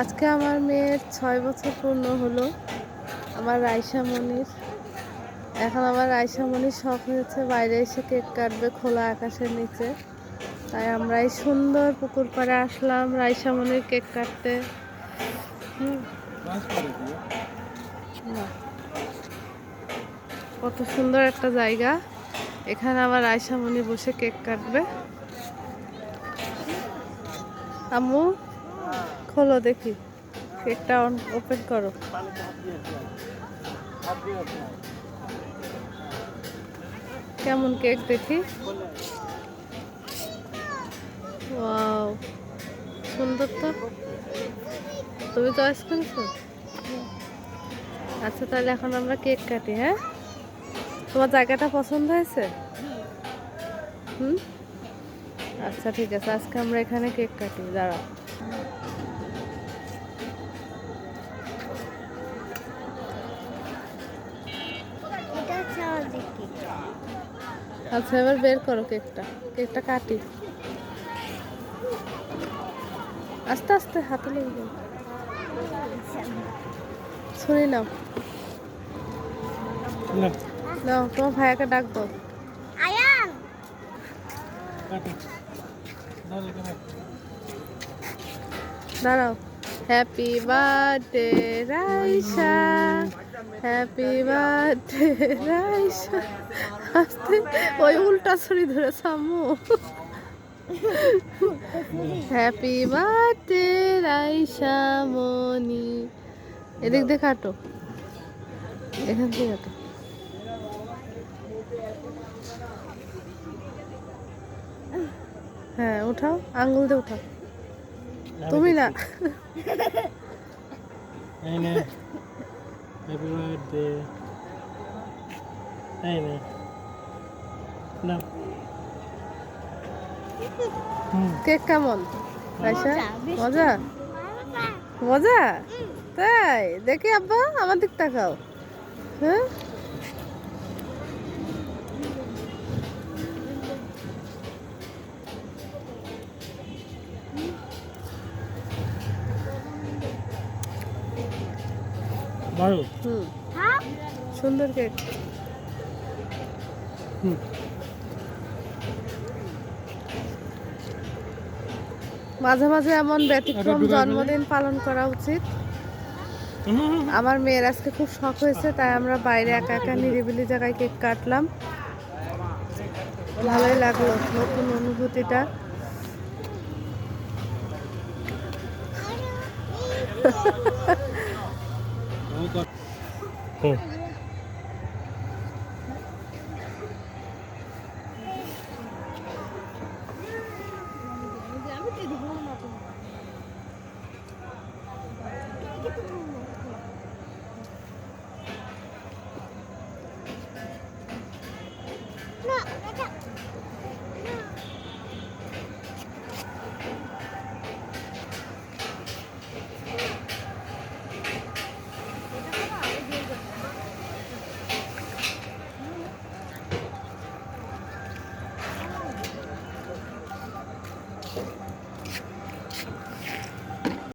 আজকে আমার মেয়ের ছয় বছর পূর্ণ হলো আমার রাইসা মনির। এখন আমার রাইসা মনির শখ হয়েছে বাইরে এসে কেক কাটবে খোলা আকাশের নিচে। তাই আমরা এই সুন্দর পুকুর পাড়ে আসলাম রাইসা মনির কেক কাটতে। কত সুন্দর একটা জায়গা। এখানে আমার রাইসা মনি বসে কেক কাটবে। আম্মু, খোলো দেখি। কেকটা ওপেন করো। কেমন কেক দেখি? ওয়াও, সুন্দর তো। তুমি চয়েস করেছ আচ্ছা তাহলে এখন আমরা কেক কাটি হ্যাঁ? তোমার জায়গাটা পছন্দ হয়েছে? হুম? আচ্ছা ঠিক আছে আজকে আমরা এখানে কেক কাটি কেক আচ্ছা এবার বের করো কেকটা কেকটা কাটি। আস্তে আস্তে হাতে লেগে যাবে। ছুরি নাও। নাও। তোমার ভাইয়াকে ডাক দাও আয়ান দাঁড়াও। Happy birthday Raisa happy birthday Raisa আস্তে, ওই উল্টা ছুরি ধরে, সামু। হ্যাপি বার্থডে রাইসা মনি এদিক দিয়ে কাটো। এখান থেকে কাটো। হ্যাঁ উঠাও। আঙ্গুল দিয়ে উঠাও। তুমি না। হ্যাপি বার্থডে এই নে। না কেক কেমন? আয়সা মজা, মজা? মজা। তাই? দেখি আব্বা আমার দিক তাকাও হ্যাঁ? মারো হুম। হ্যাঁ সুন্দর কেক। হুম। মাঝে মাঝে এমন ব্যতিক্রম জন্মদিন পালন করা উচিত। আমার মেয়ের আজকে খুব শখ হয়েছে তাই আমরা বাইরে একা একা নিরিবিলি জায়গায় কেক কাটলাম। ভালোই লাগল নতুন অনুভূতিটা। হুম